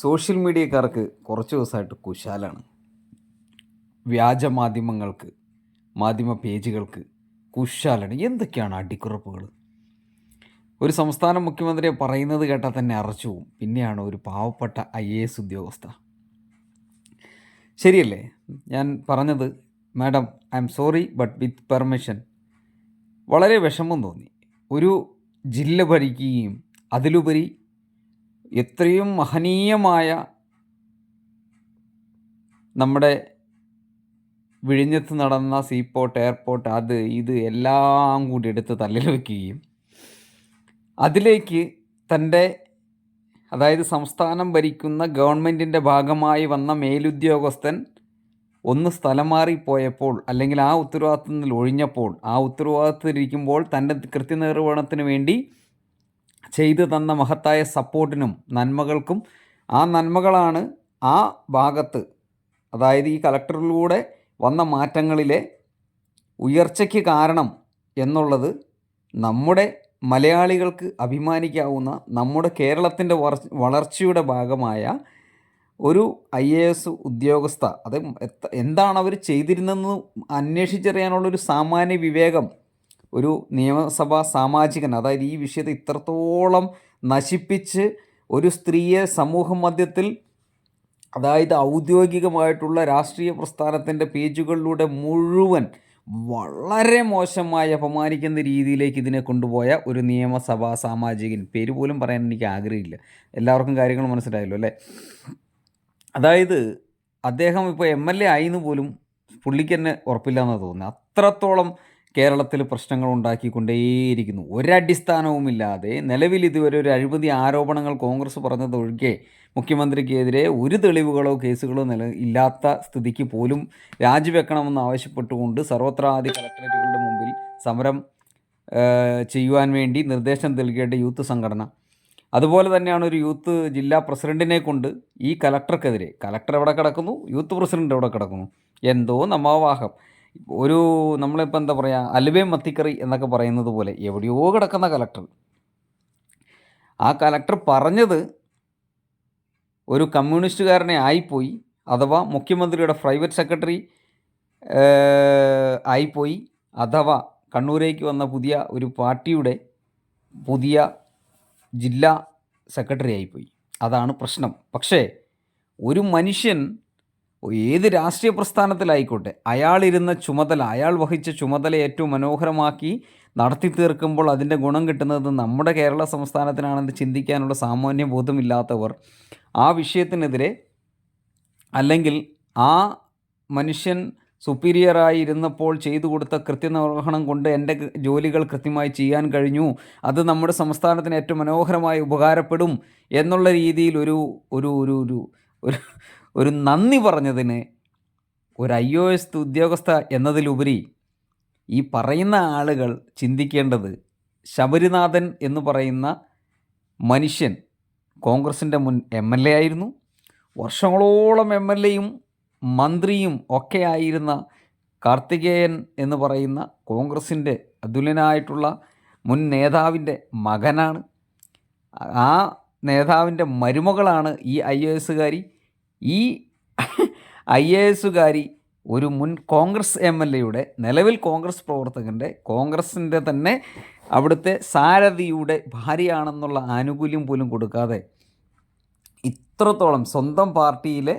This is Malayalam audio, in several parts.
സോഷ്യൽ മീഡിയക്കാർക്ക് കുറച്ച് ദിവസമായിട്ട് കുശാലാണ്. വ്യാജ മാധ്യമങ്ങൾക്ക് മാധ്യമ പേജുകൾക്ക് കുശാലാണ്. എന്തൊക്കെയാണ് അടിക്കുറപ്പുകൾ ഒരു സംസ്ഥാന മുഖ്യമന്ത്രിയെ പറയുന്നത് കേട്ടാൽ തന്നെ അറച്ചു പോവും. പിന്നെയാണ് ഒരു പാവപ്പെട്ട ഐ എ എസ് ഉദ്യോഗസ്ഥ. ശരിയല്ലേ? ഞാൻ പറഞ്ഞത് madam I'm sorry but with permission. വളരെ വിഷമം തോന്നി. ഒരു ജില്ല ഭരിക്കുകയും അതിലുപരി എത്രയും മഹനീയമായ നമ്മുടെ വിഴിഞ്ഞത്ത് നടന്ന സീപോർട്ട് എയർപോർട്ട് അത് ഇത് എല്ലാം കൂടി എടുത്ത് തല്ലിൽ വയ്ക്കുകയും അതിലേക്ക് തന്റെ അതായത് സംസ്ഥാനം ഭരിക്കുന്ന ഗവൺമെന്റിന്റെ ഭാഗമായി വന്ന മേലുദ്യോഗസ്ഥൻ ഒന്ന് സ്ഥലം മാറിപ്പോയപ്പോൾ അല്ലെങ്കിൽ ആ ഉത്തരവാദിത്തത്തിൽ ഒഴിഞ്ഞപ്പോൾ ആ ഉത്തരവാദിത്തത്തിലിരിക്കുമ്പോൾ തന്റെ കൃത്യനിർവഹണത്തിന് വേണ്ടി ചെയ്തു തന്ന മഹത്തായ സപ്പോർട്ടിനും നന്മകൾക്കും ആ നന്മകളാണ് ആ ഭാഗത്ത് അതായത് ഈ കലക്ടറിലൂടെ വന്ന മാറ്റങ്ങളിലെ ഉയർച്ചയ്ക്ക് കാരണം എന്നുള്ളത് നമ്മുടെ മലയാളികൾക്ക് അഭിമാനിക്കാവുന്ന നമ്മുടെ കേരളത്തിന്റെ വളർച്ചയുടെ ഭാഗമായ ഒരു ഐ എ എസ് ഉദ്യോഗസ്ഥ അത് എന്താണ് അവർ ചെയ്തിരുന്നതെന്ന് അന്വേഷിച്ചറിയാനുള്ളൊരു സാമാന്യ വിവേകം ഒരു നിയമസഭാ സാമാജികൻ അതായത് ഈ വിഷയത്തെ ഇത്രത്തോളം നശിപ്പിച്ച് ഒരു സ്ത്രീയെ സമൂഹ മധ്യത്തിൽ അതായത് ഔദ്യോഗികമായിട്ടുള്ള രാഷ്ട്രീയ പ്രസ്ഥാനത്തിന്റെ പേജുകളിലൂടെ മുഴുവൻ വളരെ മോശമായി അപമാനിക്കുന്ന രീതിയിലേക്ക് ഇതിനെ കൊണ്ടുപോയ ഒരു നിയമസഭാ സാമാജികൻ. പേര് പോലും പറയാൻ എനിക്ക് ആഗ്രഹമില്ല. എല്ലാവർക്കും കാര്യങ്ങൾ മനസ്സിലായല്ലോ അല്ലേ? അതായത് അദ്ദേഹം ഇപ്പോൾ എം എൽ എ ആയിന്ന് പോലും പുള്ളിക്ക് തന്നെ ഉറപ്പില്ല എന്നാണ് തോന്നുന്നത്. അത്രത്തോളം കേരളത്തിൽ പ്രശ്നങ്ങൾ ഉണ്ടാക്കിക്കൊണ്ടേയിരിക്കുന്നു ഒരടിസ്ഥാനവുമില്ലാതെ നിലവിൽ ഇതുവരെ ഒരു അഴിമതി ആരോപണങ്ങൾ കോൺഗ്രസ് പറഞ്ഞതൊഴികെ മുഖ്യമന്ത്രിക്കെതിരെ ഒരു തെളിവുകളോ കേസുകളോ നില ഇല്ലാത്ത സ്ഥിതിക്ക് പോലും രാജിവെക്കണമെന്ന് ആവശ്യപ്പെട്ടുകൊണ്ട് സർവത്രാദി കളക്ടറേറ്റുകളുടെ മുമ്പിൽ സമരം ചെയ്യുവാൻ വേണ്ടി നിർദ്ദേശം നൽകിയിട്ട് യൂത്ത് സംഘടന. അതുപോലെ തന്നെയാണ് ഒരു യൂത്ത് ജില്ലാ പ്രസിഡന്റിനെ കൊണ്ട് ഈ കലക്ടർക്കെതിരെ കലക്ടർ എവിടെ കിടക്കുന്നു? യൂത്ത് പ്രസിഡന്റ് എവിടെ കിടക്കുന്നു? എന്തോ നമാവാഹം. ഒരു നമ്മളിപ്പോൾ എന്താ പറയുക അലുവേ മത്തിക്കറി എന്നൊക്കെ പറയുന്നത് പോലെ എവിടെയോ കിടക്കുന്ന കലക്ടർ ആ കലക്ടർ പറഞ്ഞത് ഒരു കമ്മ്യൂണിസ്റ്റുകാരനെ ആയിപ്പോയി അഥവാ മുഖ്യമന്ത്രിയുടെ പ്രൈവറ്റ് സെക്രട്ടറി ആയിപ്പോയി അഥവാ കണ്ണൂരേക്ക് വന്ന പുതിയ ഒരു പാർട്ടിയുടെ പുതിയ ജില്ലാ സെക്രട്ടറി ആയിപ്പോയി. അതാണ് പ്രശ്നം. പക്ഷേ ഒരു മനുഷ്യൻ ഏത് രാഷ്ട്രീയ പ്രസ്ഥാനത്തിലായിക്കോട്ടെ അയാളിരുന്ന ചുമതല അയാൾ വഹിച്ച ചുമതല ഏറ്റവും മനോഹരമാക്കി നടത്തി തീർക്കുമ്പോൾ അതിന്റെ ഗുണം കിട്ടുന്നത് നമ്മുടെ കേരള സംസ്ഥാനത്തിനാണെന്ന് ചിന്തിക്കാനുള്ള സാമാന്യ ബോധമില്ലാത്തവർ ആ വിഷയത്തിനെതിരെ അല്ലെങ്കിൽ ആ മനുഷ്യൻ സുപ്പീരിയറായി ഇരുന്നപ്പോൾ ചെയ്തു കൊടുത്ത കൃത്യനിർവഹണം കൊണ്ട് എന്റെ ജോലികൾ കൃത്യമായി ചെയ്യാൻ കഴിഞ്ഞു അത് നമ്മുടെ സംസ്ഥാനത്തിന് ഏറ്റവും മനോഹരമായി ഉപകാരപ്പെടും എന്നുള്ള രീതിയിൽ ഒരു ഒരു ഒരു ഒരു ഒരു നന്ദി പറഞ്ഞതിന് ഒരു ഐ ഒ എസ് ഉദ്യോഗസ്ഥ എന്നതിലുപരി ഈ പറയുന്ന ആളുകൾ ചിന്തിക്കേണ്ടത് ശബരിനാഥൻ എന്ന് പറയുന്ന മനുഷ്യൻ കോൺഗ്രസിന്റെ മുൻ എം എൽ എ ആയിരുന്നു. വർഷങ്ങളോളം എം എൽ എയും മന്ത്രിയും ഒക്കെ ആയിരുന്ന കാർത്തികേയൻ എന്ന് പറയുന്ന കോൺഗ്രസിന്റെ അതുല്യനായിട്ടുള്ള മുൻ നേതാവിന്റെ മകനാണ്. ആ നേതാവിന്റെ മരുമകളാണ് ഈ ഐ എ ഈ ഐ എ എസുകാരി ഒരു മുൻ കോൺഗ്രസ് എം എൽ എയുടെ നിലവിൽ കോൺഗ്രസ് പ്രവർത്തകന്റെ കോൺഗ്രസിന്റെ തന്നെ അവിടുത്തെ സാരഥിയുടെ ഭാര്യയാണെന്നുള്ള ആനുകൂല്യം പോലും കൊടുക്കാതെ ഇത്രത്തോളം സ്വന്തം പാർട്ടിയിലെ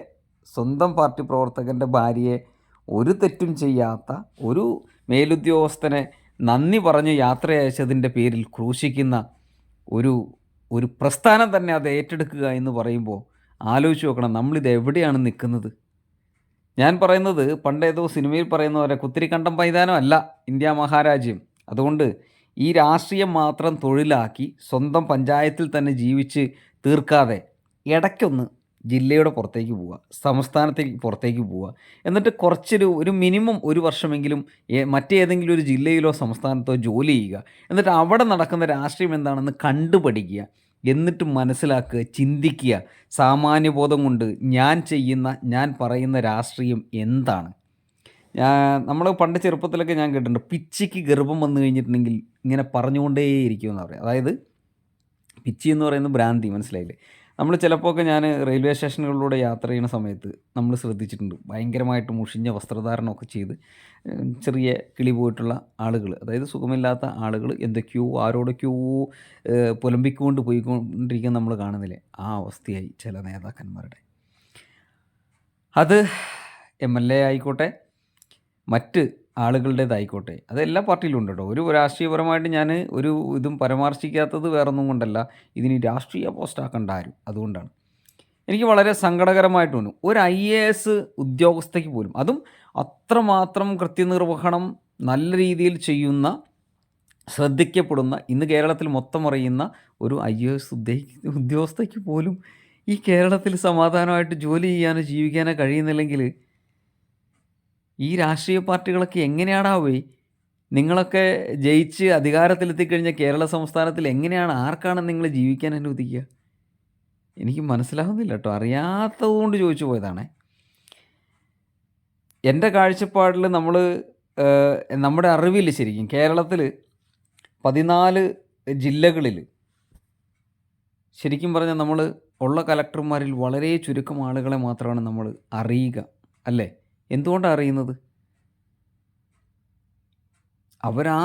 സ്വന്തം പാർട്ടി പ്രവർത്തകന്റെ ഭാര്യയെ ഒരു തെറ്റും ചെയ്യാത്ത ഒരു മേലുദ്യോഗസ്ഥനെ നന്ദി പറഞ്ഞ് യാത്ര അയച്ചതിന്റെ പേരിൽ ക്രൂശിക്കുന്ന ഒരു ഒരു പ്രസ്ഥാനം തന്നെ അത് ഏറ്റെടുക്കുക എന്ന് പറയുമ്പോൾ ആലോചിച്ച് നോക്കണം നമ്മളിത് എവിടെയാണ് നിൽക്കുന്നത്? ഞാൻ പറയുന്നത് പണ്ടേതോ സിനിമയിൽ പറയുന്ന പോലെ കുത്തിരിക്കണ്ടം പൈതാനം അല്ല ഇന്ത്യ മഹാരാജ്യം. അതുകൊണ്ട് ഈ രാഷ്ട്രീയം മാത്രം തൊഴിലാക്കി സ്വന്തം പഞ്ചായത്തിൽ തന്നെ ജീവിച്ച് തീർക്കാതെ ഇടയ്ക്കൊന്ന് ജില്ലയുടെ പുറത്തേക്ക് പോവുക സംസ്ഥാനത്തേക്ക് പുറത്തേക്ക് പോവുക. എന്നിട്ട് കുറച്ചൊരു ഒരു മിനിമം ഒരു വർഷമെങ്കിലും മറ്റേതെങ്കിലും ഒരു ജില്ലയിലോ സംസ്ഥാനത്തോ ജോലി ചെയ്യുക. എന്നിട്ട് അവിടെ നടക്കുന്ന രാഷ്ട്രീയം എന്താണെന്ന് കണ്ടുപഠിക്കുക. എന്നിട്ട് മനസ്സിലാക്കുക ചിന്തിക്കുക. സാമാന്യബോധം കൊണ്ട് ഞാൻ ചെയ്യുന്ന ഞാൻ പറയുന്ന രാഷ്ട്രീയം എന്താണ്? നമ്മൾ പണ്ട് ചെറുപ്പത്തിലൊക്കെ ഞാൻ കേട്ടിട്ടുണ്ട്. പിച്ചിക്ക് ഗർഭം വന്നു കഴിഞ്ഞിട്ടുണ്ടെങ്കിൽ ഇങ്ങനെ പറഞ്ഞുകൊണ്ടേയിരിക്കുമെന്ന് പറയാം. അതായത് പിച്ചി എന്ന് പറയുന്നത് ഭ്രാന്തി മനസ്സിലായില്ലേ? നമ്മൾ ചിലപ്പോഴൊക്കെ ഞാൻ റെയിൽവേ സ്റ്റേഷനുകളിലൂടെ യാത്ര ചെയ്യുന്ന സമയത്ത് നമ്മൾ ശ്രദ്ധിച്ചിട്ടുണ്ട്. ഭയങ്കരമായിട്ട് മുഷിഞ്ഞ വസ്ത്രധാരണമൊക്കെ ചെയ്ത് ചെറിയ കിളി പോയിട്ടുള്ള ആളുകൾ അതായത് സുഖമില്ലാത്ത ആളുകൾ എന്തൊക്കെയോ ആരോടൊക്കെയോ പുലമ്പിക്കൊണ്ട് പോയിക്കൊണ്ടിരിക്കുന്ന നമ്മൾ കാണുന്നില്ലേ? ആ അവസ്ഥയായി ചില നേതാക്കന്മാരുടെ. അത് എം എൽ എ ആയിക്കോട്ടെ മറ്റ് ആളുകളുടേതായിക്കോട്ടെ അത് എല്ലാ പാർട്ടിയിലും ഉണ്ട് കേട്ടോ. ഒരു രാഷ്ട്രീയപരമായിട്ട് ഞാൻ ഒരു ഇതും പരാമർശിക്കാത്തത് വേറൊന്നും കൊണ്ടല്ല ഇതിന് രാഷ്ട്രീയ പോസ്റ്റാക്കേണ്ട ആരും അതുകൊണ്ടാണ്. എനിക്ക് വളരെ സങ്കടകരമായിട്ട് തോന്നും. ഒരു ഐ എ എസ് ഉദ്യോഗസ്ഥയ്ക്ക് പോലും. അതും അത്രമാത്രം കൃത്യനിർവഹണം നല്ല രീതിയിൽ ചെയ്യുന്ന ശ്രദ്ധിക്കപ്പെടുന്ന ഇന്ന് കേരളത്തിൽ മൊത്തം അറിയുന്ന ഒരു ഐ എ എസ് ഉദ്യോഗസ്ഥയ്ക്ക് പോലും ഈ കേരളത്തിൽ സമാധാനമായിട്ട് ജോലി ചെയ്യാനോ ജീവിക്കാനോ കഴിയുന്നില്ലെങ്കിൽ ഈ രാഷ്ട്രീയ പാർട്ടികളൊക്കെ എങ്ങനെയാടാ പോയി നിങ്ങളൊക്കെ ജയിച്ച് അധികാരത്തിലെത്തിക്കഴിഞ്ഞ കേരള സംസ്ഥാനത്തിൽ എങ്ങനെയാണ്? ആർക്കാണ് നിങ്ങൾ ജീവിക്കാൻ അനുവദിക്കുക? എനിക്ക് മനസ്സിലാവുന്നില്ല കേട്ടോ. അറിയാത്തത് കൊണ്ട് ചോദിച്ചു പോയതാണേ. എന്റെ കാഴ്ചപ്പാടിൽ നമ്മൾ നമ്മുടെ അറിവിൽ ശരിക്കും കേരളത്തിൽ പതിനാല് ജില്ലകളിൽ ശരിക്കും പറഞ്ഞാൽ നമ്മൾ ഉള്ള കലക്ടർമാരിൽ വളരെ ചുരുക്കം ആളുകളെ മാത്രമാണ് നമ്മൾ അറിയുക അല്ലേ? എന്തുകൊണ്ടാണ് അറിയുന്നത്? അവരാ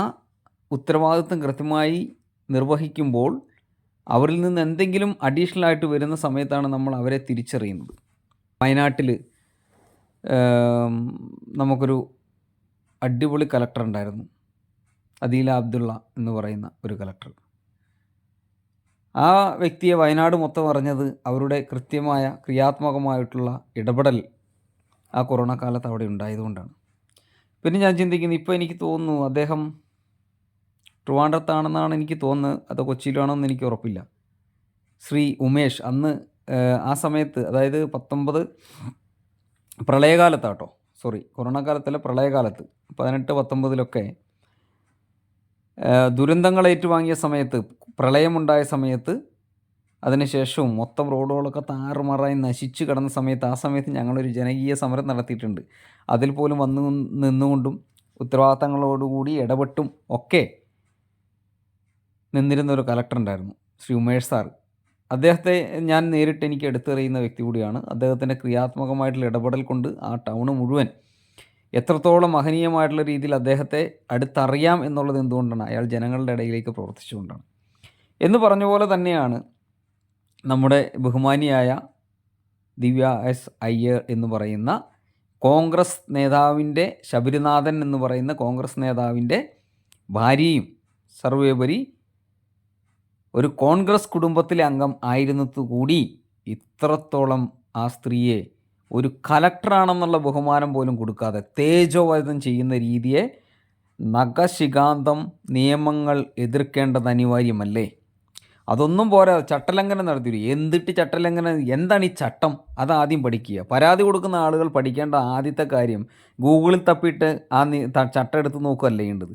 ഉത്തരവാദിത്വം കൃത്യമായി നിർവഹിക്കുമ്പോൾ അവരിൽ നിന്ന് എന്തെങ്കിലും അഡീഷണൽ ആയിട്ട് വരുന്ന സമയത്താണ് നമ്മൾ അവരെ തിരിച്ചറിയുന്നത്. വയനാട്ടിൽ നമുക്കൊരു അടിപൊളി കലക്ടർ ഉണ്ടായിരുന്നു. അദീല അബ്ദുള്ള എന്ന് പറയുന്ന ഒരു കലക്ടർ ആ വ്യക്തിയെ വയനാട് മൊത്തം അറിഞ്ഞത് അവരുടെ കൃത്യമായ ക്രിയാത്മകമായിട്ടുള്ള ഇടപെടൽ ആ കൊറോണ കാലത്ത് അവിടെ ഉണ്ടായതുകൊണ്ടാണ്. പിന്നെ ഞാൻ ചിന്തിക്കുന്നു ഇപ്പോൾ എനിക്ക് തോന്നുന്നു അദ്ദേഹം ട്രിവാൻഡ്രത്താണെന്നാണ് എനിക്ക് തോന്നുന്നത്. അതോ കൊച്ചിയിലാണോ എന്ന് എനിക്ക് ഉറപ്പില്ല. ശ്രീ ഉമേഷ് അന്ന് ആ സമയത്ത് അതായത് പത്തൊമ്പത് പ്രളയകാലത്താട്ടോ സോറി കൊറോണ കാലത്തല്ല പ്രളയകാലത്ത് പതിനെട്ട് പത്തൊമ്പതിലൊക്കെ ദുരന്തങ്ങൾ ഏറ്റുവാങ്ങിയ സമയത്ത് പ്രളയമുണ്ടായ സമയത്ത് അതിനുശേഷവും മൊത്തം റോഡുകളൊക്കെ താറുമാറായി നശിച്ചു കിടന്ന സമയത്ത് ആ സമയത്ത് ഞങ്ങളൊരു ജനകീയ സമരം നടത്തിയിട്ടുണ്ട്. അതിൽ പോലും വന്നു നിന്നുകൊണ്ടും ഉത്തരവാദിത്തങ്ങളോടുകൂടി ഇടപെട്ടും ഒക്കെ നിന്നിരുന്ന ഒരു കലക്ടർ ഉണ്ടായിരുന്നു ശ്രീ ഉമേഷ് സാർ. അദ്ദേഹത്തെ ഞാൻ നേരിട്ട് എനിക്ക് എടുത്തെറിയുന്ന വ്യക്തി കൂടിയാണ്. അദ്ദേഹത്തിന്റെ ക്രിയാത്മകമായിട്ടുള്ള ഇടപെടൽ കൊണ്ട് ആ ടൗണ് മുഴുവൻ എത്രത്തോളം മഹനീയമായിട്ടുള്ള രീതിയിൽ അദ്ദേഹത്തെ അടുത്തറിയാം എന്നുള്ളത് എന്തുകൊണ്ടാണ് അയാൾ ജനങ്ങളുടെ ഇടയിലേക്ക് പ്രവർത്തിച്ചുകൊണ്ടാണ്. എന്ന് പറഞ്ഞ പോലെ തന്നെയാണ് നമ്മുടെ ബഹുമാനിയായ ദിവ്യ എസ് അയ്യർ എന്ന് പറയുന്ന കോൺഗ്രസ് നേതാവിന്റെ ശബരിനാഥൻ എന്ന് പറയുന്ന കോൺഗ്രസ് നേതാവിന്റെ ഭാര്യയും സർവേപരി ഒരു കോൺഗ്രസ് കുടുംബത്തിലെ അംഗം ആയിരുന്നത് കൂടി ഇത്രത്തോളം ആ സ്ത്രീയെ ഒരു കലക്ടറാണെന്നുള്ള ബഹുമാനം പോലും കൊടുക്കാതെ തേജോവധം ചെയ്യുന്ന രീതിയെ നഖശികാന്തം നിയമങ്ങൾ എതിർക്കേണ്ടത് അനിവാര്യമല്ലേ? അതൊന്നും പോരാ ചട്ടലംഘനം നടത്തിയില്ല എന്തിട്ട് ചട്ടലംഘനം? എന്താണ് ഈ ചട്ടം? അത് ആദ്യം പഠിക്കുക. പരാതി കൊടുക്കുന്ന ആളുകൾ പഠിക്കേണ്ട ആദ്യത്തെ കാര്യം ഗൂഗിളിൽ തപ്പിയിട്ട് ആ ചട്ടം എടുത്ത് നോക്കുകയല്ലേ ചെയ്യേണ്ടത്.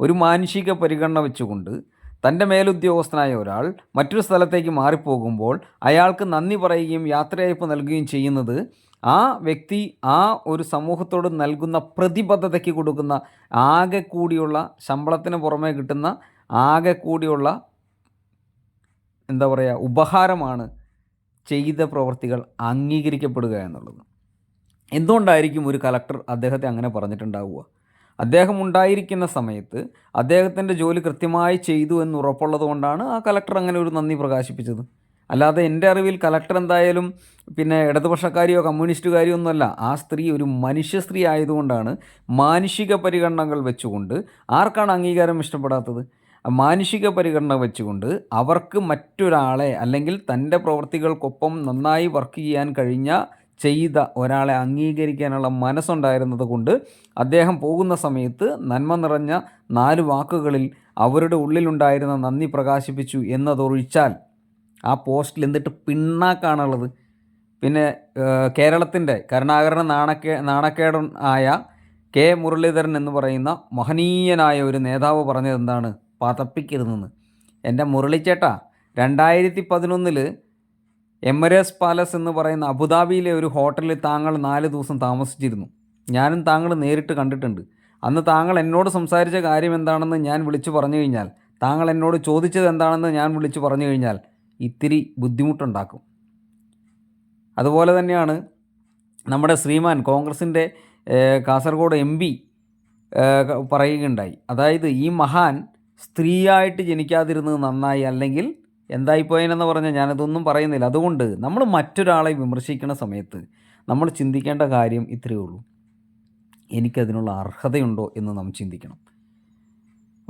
ഒരു മാനുഷിക പരിഗണന വെച്ചുകൊണ്ട് തന്റെ മേലുദ്യോഗസ്ഥനായ ഒരാൾ മറ്റൊരു സ്ഥലത്തേക്ക് മാറിപ്പോകുമ്പോൾ അയാൾക്ക് നന്ദി പറയുകയും യാത്രയയപ്പ് നൽകുകയും ചെയ്യുന്നത് ആ വ്യക്തി ആ ഒരു സമൂഹത്തോട് നൽകുന്ന പ്രതിബദ്ധതയ്ക്ക് കൊടുക്കുന്ന ആകെ കൂടിയുള്ള ശമ്പളത്തിന് പുറമേ കിട്ടുന്ന ആകെ കൂടിയുള്ള എന്താ പറയുക ഉപഹാരമാണ് ചെയ്ത പ്രവൃത്തികൾ അംഗീകരിക്കപ്പെടുക എന്നുള്ളത്. എന്തുകൊണ്ടായിരിക്കും ഒരു കലക്ടർ അദ്ദേഹത്തെ അങ്ങനെ പറഞ്ഞിട്ടുണ്ടാവുക? അദ്ദേഹം ഉണ്ടായിരിക്കുന്ന സമയത്ത് അദ്ദേഹത്തിന്റെ ജോലി കൃത്യമായി ചെയ്തു എന്ന് ഉറപ്പുള്ളത് കൊണ്ടാണ് ആ കലക്ടർ അങ്ങനെ ഒരു നന്ദി പ്രകാശിപ്പിച്ചത്. അല്ലാതെ എന്റെ അറിവിൽ കലക്ടർ എന്തായാലും പിന്നെ ഇടതുപക്ഷക്കാരിയോ കമ്മ്യൂണിസ്റ്റുകാരിയോ ഒന്നുമല്ല ആ സ്ത്രീ ഒരു മനുഷ്യ സ്ത്രീ ആയതുകൊണ്ടാണ് മാനുഷിക പരിഗണനകൾ വെച്ചുകൊണ്ട് ആർക്കാണ് അംഗീകാരം ഇഷ്ടപ്പെടാത്തത്? മാനുഷിക പരിഗണന വെച്ചുകൊണ്ട് അവർക്ക് മറ്റൊരാളെ അല്ലെങ്കിൽ തന്റെ പ്രവൃത്തികൾക്കൊപ്പം നന്നായി വർക്ക് ചെയ്യാൻ കഴിഞ്ഞ ചെയ്ത ഒരാളെ അംഗീകരിക്കാനുള്ള മനസ്സുണ്ടായിരുന്നത് കൊണ്ട് അദ്ദേഹം പോകുന്ന സമയത്ത് നന്മ നിറഞ്ഞ നാല് വാക്കുകളിൽ അവരുടെ ഉള്ളിലുണ്ടായിരുന്ന നന്ദി പ്രകാശിപ്പിച്ചു എന്നതൊഴിച്ചാൽ ആ പോസ്റ്റിൽ എന്നിട്ട് പിണ്ണാക്കാണുള്ളത്? പിന്നെ കേരളത്തിന്റെ കരുണാകരൻ നാണക്കേ നാണക്കേടൻ ആയ കെ മുരളീധരൻ എന്ന് പറയുന്ന മഹനീയനായ ഒരു നേതാവ് പറഞ്ഞത് എന്താണ് പതപ്പിക്കരുതെന്ന്. എന്റെ മുരളിച്ചേട്ടാ രണ്ടായിരത്തി പതിനൊന്നിൽ എമറേസ് പാലസ് എന്ന് പറയുന്ന അബുദാബിയിലെ ഒരു ഹോട്ടലിൽ താങ്കൾ നാല് ദിവസം താമസിച്ചിരുന്നു. ഞാനും താങ്കൾ നേരിട്ട് കണ്ടിട്ടുണ്ട്. അന്ന് താങ്കൾ എന്നോട് സംസാരിച്ച കാര്യം എന്താണെന്ന് ഞാൻ വിളിച്ചു പറഞ്ഞു കഴിഞ്ഞാൽ താങ്കൾ എന്നോട് ചോദിച്ചത് എന്താണെന്ന് ഞാൻ വിളിച്ചു പറഞ്ഞു കഴിഞ്ഞാൽ ഇത്തിരി ബുദ്ധിമുട്ടുണ്ടാക്കും. അതുപോലെ തന്നെയാണ് നമ്മുടെ ശ്രീമാൻ കോൺഗ്രസിന്റെ കാസർഗോഡ് എം പി പറയുകയുണ്ടായി. അതായത് ഈ മഹാൻ സ്ത്രീയായിട്ട് ജനിക്കാതിരുന്നത് നന്നായി അല്ലെങ്കിൽ എന്തായിപ്പോയെന്ന് പറഞ്ഞാൽ ഞാനതൊന്നും പറയുന്നില്ല. അതുകൊണ്ട് നമ്മൾ മറ്റൊരാളെ വിമർശിക്കുന്ന സമയത്ത് നമ്മൾ ചിന്തിക്കേണ്ട കാര്യം ഇത്രയേ ഉള്ളൂ. എനിക്കതിനുള്ള അർഹതയുണ്ടോ എന്ന് നാം ചിന്തിക്കണം.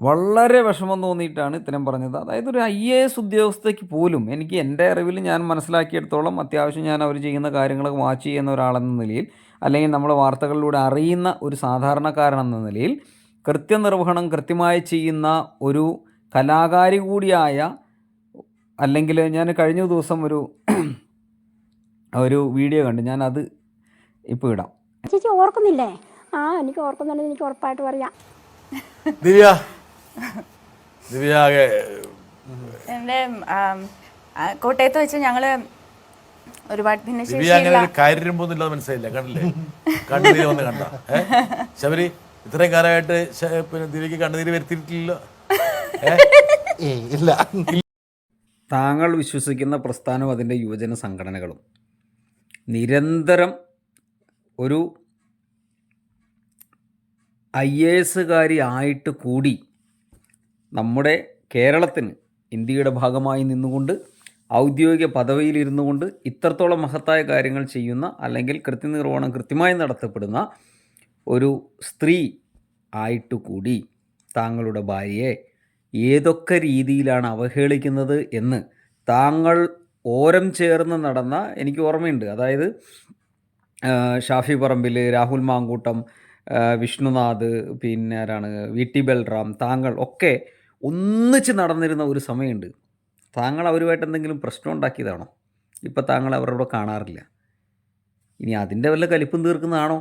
വളരെ വിഷമം തോന്നിയിട്ടാണ് ഇത്തരം പറഞ്ഞത്. അതായത് ഒരു ഐ എ എസ് ഉദ്യോഗസ്ഥയ്ക്ക് പോലും എനിക്ക് എന്റെ അറിവിൽ ഞാൻ മനസ്സിലാക്കിയെടുത്തോളം അത്യാവശ്യം ഞാൻ അവർ ചെയ്യുന്ന കാര്യങ്ങളൊക്കെ വാച്ച് ചെയ്യുന്ന ഒരാളെന്ന നിലയിൽ അല്ലെങ്കിൽ നമ്മൾ വാർത്തകളിലൂടെ അറിയുന്ന ഒരു സാധാരണക്കാരനെന്ന നിലയിൽ കൃത്യനിർവഹണം കൃത്യമായി ചെയ്യുന്ന ഒരു കലാകാരി കൂടിയായ അല്ലെങ്കിൽ ഞാൻ കഴിഞ്ഞ ദിവസം ഒരു ഒരു വീഡിയോ കണ്ടു. അത് ഇപ്പോൾ ഇടാം. ചേച്ചി ഓർക്കുന്നില്ലേ? ആ എനിക്ക് ഓർക്കുന്നുണ്ടെന്ന് എനിക്ക് ഉറപ്പായിട്ട് പറയാം. ദിവ്യ. ദിവ്യ ആകെ എന്റെ കോട്ടയത്ത് വെച്ച് ഞങ്ങൾ ഒരുപാട് ദിവ്യ അങ്ങനെ ഒരു കാര്യമ്പോന്നില്ലാതെ മനസ്സിലായില്ല. കണ്ടില്ലേ? കണ്ണുനീര് വന്ന് കണ്ട. ഏ? ശബരി ഇത്രയും കാലമായിട്ട് ശ- പിന്നെ ദിവ്യക്ക് കണ്ണുനീര് വരുത്തിയിട്ടില്ലല്ലോ? ഏ? ഇല്ല. താങ്കൾ വിശ്വസിക്കുന്ന പ്രസ്ഥാനവും അതിന്റെ യുവജന സംഘടനകളും. നിരന്തരം ഒരു ഐ എ എസുകാരി ആയിട്ട് കൂടി നമ്മുടെ കേരളത്തിന് ഇന്ത്യയുടെ ഭാഗമായി നിന്നുകൊണ്ട് ഔദ്യോഗിക പദവിയിലിരുന്നു കൊണ്ട് ഇത്രത്തോളം മഹത്തായ കാര്യങ്ങൾ ചെയ്യുന്ന അല്ലെങ്കിൽ കൃത്യനിർവഹണം കൃത്യമായി നടത്തപ്പെടുന്ന ഒരു സ്ത്രീ ആയിട്ട് കൂടി താങ്കളുടെ ഭാര്യയെ ഏതൊക്കെ രീതിയിലാണ് അവഹേളിക്കുന്നത് എന്ന് താങ്കൾ ഓരം ചേർന്ന് നടന്ന എനിക്ക് ഓർമ്മയുണ്ട്. അതായത് ഷാഫി പറമ്പിൽ രാഹുൽ മാങ്കൂട്ടം വിഷ്ണുനാഥ് പിന്നെ ആരാണ് വി ടി ബൽറാം താങ്കൾ ഒക്കെ ഒന്നിച്ച് നടന്നിരുന്ന ഒരു സമയമുണ്ട്. താങ്കൾ അവരുമായിട്ട് എന്തെങ്കിലും പ്രശ്നം ഉണ്ടാക്കിയതാണോ? ഇപ്പം താങ്കൾ അവരോട് കാണാറില്ല. ഇനി അതിന്റെ വല്ല കലിപ്പും തീർക്കുന്നതാണോ?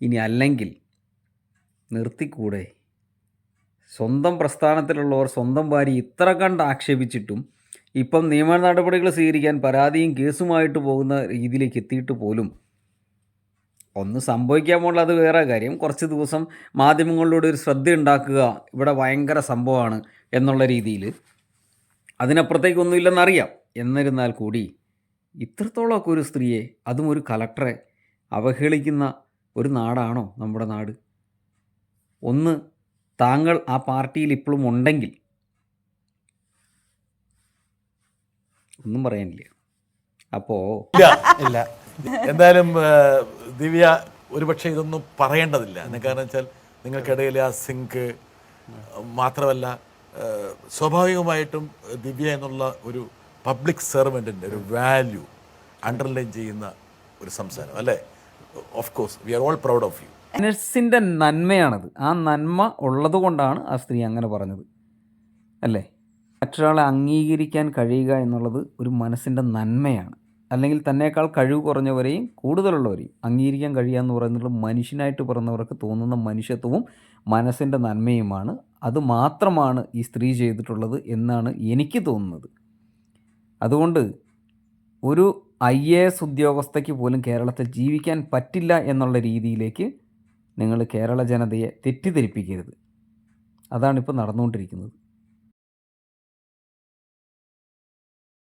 ഇനി അല്ലെങ്കിൽ നിർത്തിക്കൂടെ? സ്വന്തം പ്രസ്ഥാനത്തിലുള്ളവർ സ്വന്തം ഭാര്യ ഇത്ര കണ്ട് ആക്ഷേപിച്ചിട്ടും ഇപ്പം നിയമ നടപടികൾ സ്വീകരിക്കാൻ പരാതിയും കേസുമായിട്ട് പോകുന്ന രീതിയിലേക്ക് എത്തിയിട്ട് പോലും ഒന്ന് സംഭവിക്കാൻ പോകുന്നത് അത് വേറെ കാര്യം. കുറച്ച് ദിവസം മാധ്യമങ്ങളിലൂടെ ഒരു ശ്രദ്ധ ഉണ്ടാക്കുക ഇവിടെ ഭയങ്കര സംഭവമാണ് എന്നുള്ള രീതിയിൽ. അതിനപ്പുറത്തേക്കൊന്നുമില്ലെന്നറിയാം. എന്നിരുന്നാൽ കൂടി ഇത്രത്തോളമൊക്കെ ഒരു സ്ത്രീയെ അതും ഒരു കലക്ടറെ അവഹേളിക്കുന്ന ഒരു നാടാണോ നമ്മുടെ നാട്? ഒന്ന് താങ്കൾ ആ പാർട്ടിയിൽ ഇപ്പോഴും ഉണ്ടെങ്കിൽ ഒന്നും പറയാനില്ല. അപ്പോ ഇല്ല. ഇല്ല. എന്തായാലും ദിവ്യ ഒരുപക്ഷെ ഇതൊന്നും പറയേണ്ടതില്ല. എന്ന് കാരണം വെച്ചാൽ നിങ്ങൾക്കിടയിൽ ആ സിങ്ക് മാത്രമല്ല സ്വാഭാവികമായിട്ടും ദിവ്യ എന്നുള്ള ഒരു പബ്ലിക് സെർവന്റിന്റെ ഒരു വാല്യൂ അണ്ടർലൈൻ ചെയ്യുന്ന ഒരു സംസാരം അല്ലേ? Of course we are all proud of you മനസ്സിന്റെ നന്മയാണത്. ആ നന്മ ഉള്ളത് കൊണ്ടാണ് ആ സ്ത്രീ അങ്ങനെ പറഞ്ഞത്. അല്ലേ? മറ്റൊരാളെ അംഗീകരിക്കാൻ കഴിയുക എന്നുള്ളത് ഒരു മനസ്സിന്റെ നന്മയാണ്. അല്ലെങ്കിൽ തന്നേക്കാൾ കഴിവ് കുറഞ്ഞവരെയും കൂടുതലുള്ളവരെയും അംഗീകരിക്കാൻ കഴിയുക എന്ന് പറയുന്നത് മനുഷ്യനായിട്ട് പറഞ്ഞവർക്ക് തോന്നുന്ന മനുഷ്യത്വവും മനസ്സിന്റെ നന്മയുമാണ്. അത് മാത്രമാണ് ഈ സ്ത്രീ ചെയ്തിട്ടുള്ളത് എന്നാണ് എനിക്ക് തോന്നുന്നത്. അതുകൊണ്ട് ഒരു ഐ എ എസ് ഉദ്യോഗസ്ഥയ്ക്ക് പോലും കേരളത്തിൽ ജീവിക്കാൻ പറ്റില്ല എന്നുള്ള രീതിയിലേക്ക് നിങ്ങൾ കേരള ജനതയെ തെറ്റിദ്ധരിപ്പിക്കരുത്. അതാണിപ്പോൾ നടന്നുകൊണ്ടിരിക്കുന്നത്.